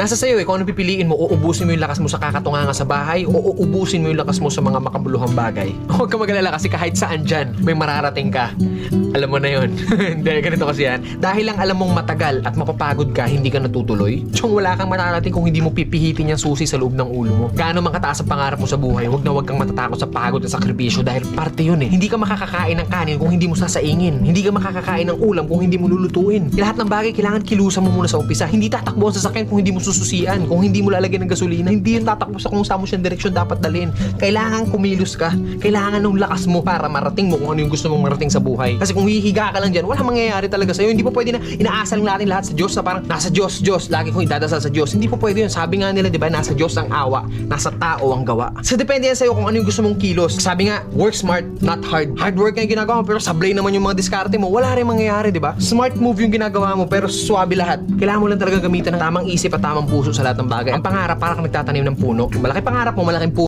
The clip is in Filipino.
Nasa sa'yo eh, kung ano pipiliin mo, uubusin mo yung lakas mo sa kakatunganga sa bahay o uubusin mo yung lakas mo sa mga makabuluhang bagay. Huwag ka magalala kasi kahit saan dyan, may mararating ka. Alam mo na yon. Hindi, ganito kasi yan. Dahil lang alam mong matagal at mapapagod ka, hindi ka natutuloy. Tsong wala kang mararating kung hindi mo pipihitin yung susi sa loob ng ulo mo. Gaano man kataas ang pangarap mo sa buhay, huwag na huwag kang matatakot sa pagod at sakripisyo dahil parte yun eh. Hindi ka makakakain ng kanin kung hindi mo sasaingin. Hindi ka makakakain ng ulam kung hindi mo lulutuin. Lahat ng bagay kailangan kilusan mo muna sa umpisa. Hindi tatakbo ang sasakyan kung hindi mo sususian. Kung hindi mo lalagyan ng gasolina, hindi yun tatakbo sa kung saan mo siyang direksyon dapat dalhin. Kailangan kumilos ka. Kailangan ng lakas mo para marating mo kung ano yung gusto mong marating sa buhay. Kasi kung hihiga ka lang dyan, wala mangyayari talaga sa'yo. Hindi po pwede na inaasal natin lahat sa Diyos na parang nasa Diyos, Diyos. Lagi kong idadasal sa Diyos. Hindi po pwede yun. Sabi nga nila, di ba, nasa Diyos ang awa, nasa tao ang gawa. So depende yan sa'yo kung ano yung gusto mong kilos. Sabi nga, work smart, not hard. Hard work yung ginagawa mo, pero sablay naman yung mga diskarte mo. Wala rin mangyayari, di ba? Smart move yung ginagawa mo, pero swabe lahat. Kailangan mo lang talaga gamitan ng tamang isip at tamang puso sa lahat ng bagay. Ang pangarap, para kang nagtatanim ng puno. Malaki pangarap mo, malaking puso